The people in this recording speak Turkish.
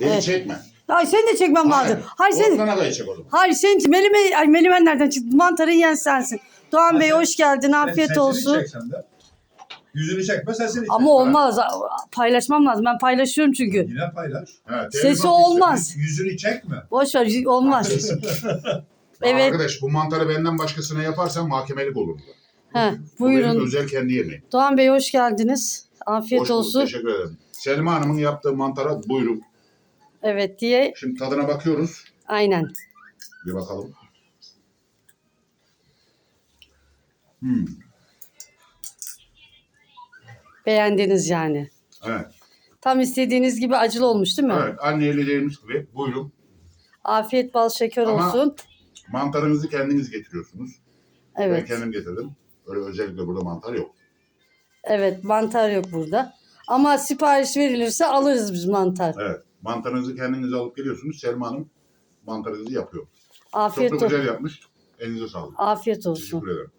Beni Evet. çekme. Ay seni de çekmem lazım. Hayır sen Volkan Aga'yı çek o zaman. Hayır sen melime ay melimen nereden çıktı? Mantarı yiyen sensin. Doğan Bey hoş geldin. Afiyet Sesini olsun. çek sen de. Yüzünü çekme sesini çek. Ama olmaz. Paylaşmam lazım. Ben paylaşıyorum çünkü. Yine paylaş. Ha, Sesi telefon olmaz. Yüzünü çekme. Boş ver olmaz. Evet. Arkadaş bu mantarı benden başkasına yaparsan mahkemelik olur. He, Bu benim buyurun. özel kendi yemeğim. Doğan Bey hoş geldiniz. Afiyet Hoş bulduk, olsun. Teşekkür ederim. Selma Hanım'ın yaptığı mantara buyurun. Evet diye Şimdi tadına bakıyoruz. aynen. Bir bakalım. Hmm, Beğendiniz yani. evet. Tam istediğiniz gibi acılı olmuş değil mi? Evet. Anne dediğimiz gibi buyurun. Afiyet bal şeker Ama- olsun. Mantarınızı kendiniz getiriyorsunuz. Ben Evet. kendim getirdim. Öyle özellikle burada mantar yok. Evet mantar yok burada. Ama sipariş verilirse alırız biz mantar. Evet. Mantarınızı kendiniz alıp geliyorsunuz. Selma Hanım mantarınızı yapıyor. Afiyet Çok da olsun. güzel yapmış. Elinize sağlık. Afiyet olsun. Teşekkür ederim.